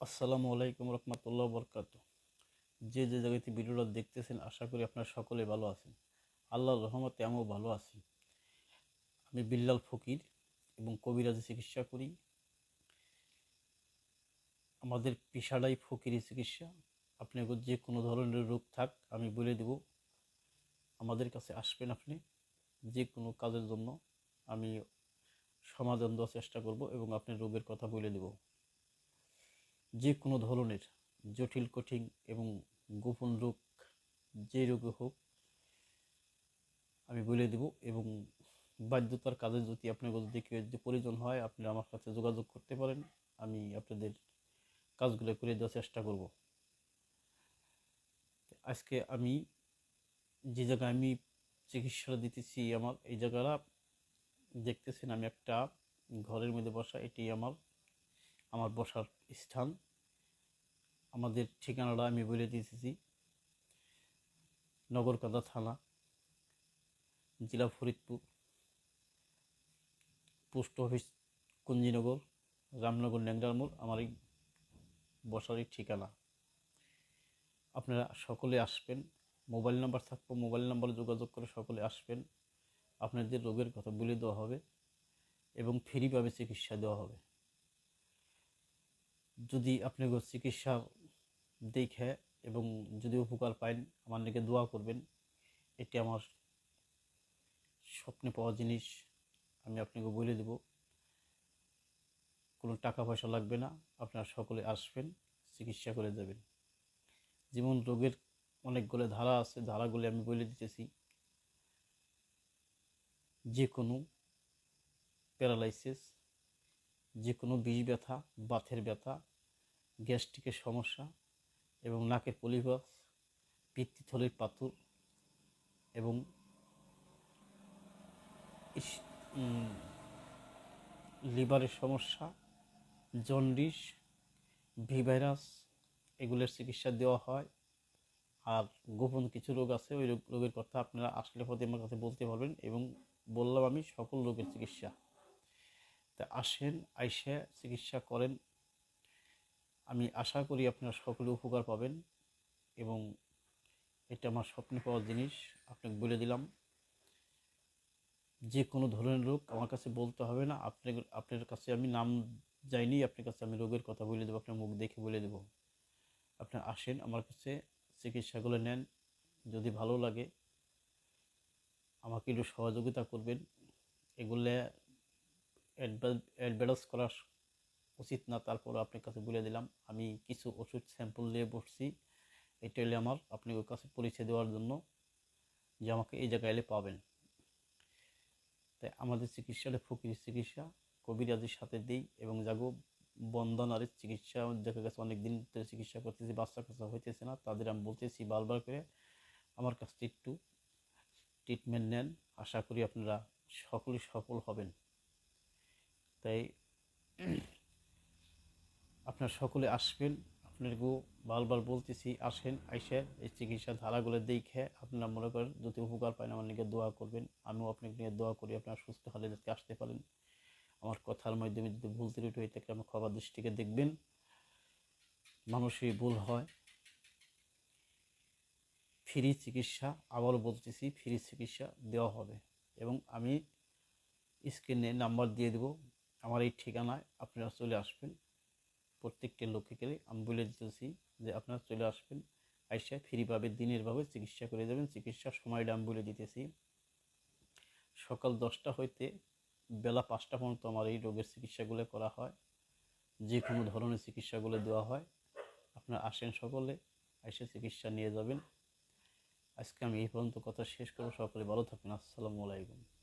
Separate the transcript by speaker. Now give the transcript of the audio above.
Speaker 1: আসসালামু আলাইকুম রহমতুল্লাহ বরকাত। যে যে জায়গাতে ভিডিওটা দেখতেছেন, আশা করি আপনারা সকলে ভালো আছেন। আল্লাহর রহমতে আমিও ভালো আছি। আমি বিল্লাল ফকির এবং কবিরাজি চিকিৎসা করি। আমাদের পেশাটাই ফকিরি চিকিৎসা। আপনাকে যে কোনো ধরনের রোগ থাক, আমি বলে দেব। আমাদের কাছে আসবেন আপনি। যে কোনো কাজের জন্য আমি সমাধান দেওয়ার চেষ্টা করব এবং আপনার রোগের কথা বলে দেব। যে কোনো ধরনের জটিল, কঠিন এবং গোপন রোগ যে রোগে হোক, আমি বলে দেব এবং বাধ্যতার কাজে যদি আপনার যদি যদি প্রয়োজন হয়, আপনি আমার কাছে যোগাযোগ করতে পারেন। আমি আপনাদের কাজগুলো করে দেওয়ার চেষ্টা করব। আজকে আমি যে জায়গায় আমি চিকিৎসা দিতেছি আমার, এই জায়গাটা দেখতেছেন, আমি একটা ঘরের মধ্যে বসা এটি আমার আমার বসার স্থান। আমাদের ঠিকানাটা আমি বলে দিতেছি নগরকান্দা থানা, জেলা ফরিদপুর। পোস্ট অফিস, কুঞ্জিনগর, রামনগর, ন্যাংরার মোড়, আমার এই বসার ঠিকানা। আপনারা সকলে আসবেন। মোবাইল নাম্বার থাকব, মোবাইল নাম্বারে যোগাযোগ করে সকলে আসবেন। আপনাদের রোগের কথা বলে দেওয়া হবে এবং ফ্রিভাবে চিকিৎসা দেওয়া হবে। যদি আপনি চিকিৎসা দেখে এবং যদি উপকার পান আমার দিকে দোয়া করবেন। এটি আমার স্বপ্নে পাওয়া জিনিস, আমি আপনাকে বলে দেব। কোনো টাকা পয়সা লাগবে না, আপনারা সকলে আসবেন, চিকিৎসা করে যাবেন। যেমন রোগের অনেকগুলো ধারা আছে, ধারাগুলি আমি বলে দিতেছি। যে কোনো প্যারালাইসিস যে কোনো বিষ ব্যথা বাথের ব্যথা, গ্যাস্ট্রিকের সমস্যা এবং নাকের পলিভাস, পিত্তথলির পাথর এবং লিভারের সমস্যা, জন্ডিস ভি ভাইরাস এগুলোর চিকিৎসা দেওয়া হয়। আর গোপন কিছু রোগ আছে, ওই রোগ রোগের কথা আপনারা আসলে পথে আমার কাছে বলতে পারবেন এবং বললাম আমি সকল রোগের চিকিৎসা। তা আসেন, আইসে চিকিৎসা করেন। আমি আশা করি আপনারা সকলে উপকার পাবেন এবং এটা আমার স্বপ্নে পাওয়ার জিনিস, আপনাকে বলে দিলাম। যে কোনো ধরনের রোগ আমার কাছে বলতে হবে না আপনি আপনার কাছে আমি নাম যাইনি আপনার কাছে আমি রোগের কথা বলে দেবো, আপনার মুখ দেখে বলে দেবো। আপনার আসেন, আমার কাছে চিকিৎসাগুলো নেন, যদি ভালো লাগে। আমাকে একটু সহযোগিতা করবেন। এগুলো অ্যাডভার্টাইজ করা উচিত না, তারপর আপনার কাছে বলে দিলাম, আমি কিছু ওষুধ স্যাম্পল নিয়ে বসছি। এটা হলে আমার, আপনি ওর কাছে পরিচয় দেওয়ার জন্য যে আমাকে এই জায়গায় এলে পাবেন। তাই আমাদের চিকিৎসাটা ফকির চিকিৎসা কবিরাজির সাথে দিই এবং যাগো বন্ধনারের চিকিৎসা, দেখা গেছে অনেক দিন ধরে চিকিৎসা করতেছি, বাচ্চা কাচ্চা হইতেছে না, তাদের আমি বলতেছি বারবার করে, আমার কাছ থেকে একটু ট্রিটমেন্ট নেন, আশা করি আপনারা সকলেই সফল হবেন। তাই আপনার সকলে আসবেন আপনাদেরকেও বারবার বলতেছি, আসেন, আইসে এই চিকিৎসা ধারাগুলো দেখে আপনারা মনে করেন যদি উপকার পান আমার নিকে দোয়া করবেন। আমিও আপনাকে নিয়ে দোয়া করি, আপনারা সুস্থ হলে যাতে আসতে পারেন। আমার কথার মাধ্যমে যদি ভুল ত্রুটি হয়ে থাকে, আমার ক্ষমা দৃষ্টিকে দেখবেন। মানুষই ভুল হয়। ফ্রি চিকিৎসা, আবারও বলতেছি, ফ্রি চিকিৎসা দেওয়া হবে। এবং আমি স্ক্রিনে নাম্বার দিয়ে দেবো। আমার এই ঠিকানায় আপনারা চলে আসবেন। প্রত্যেকটি লোককে আমি বলে দিতেছি যে আপনারা চলে আসবেন, আইসা ফ্রিভাবে দিনের ভাবে চিকিৎসা করে যাবেন। চিকিৎসার সময়টা আমি বলে দিতেছি। সকাল দশটা হইতে বেলা পাঁচটা পর্যন্ত আমার এই রোগের চিকিৎসাগুলো করা হয়। যে কোনো ধরনের চিকিৎসাগুলো দেওয়া হয়। আপনারা আসেন সকলে এসে চিকিৎসা নিয়ে যাবেন। আজকে আমি এই পর্যন্ত কথা শেষ করব। সকলে ভালো থাকবেন। আসসালামু আলাইকুম।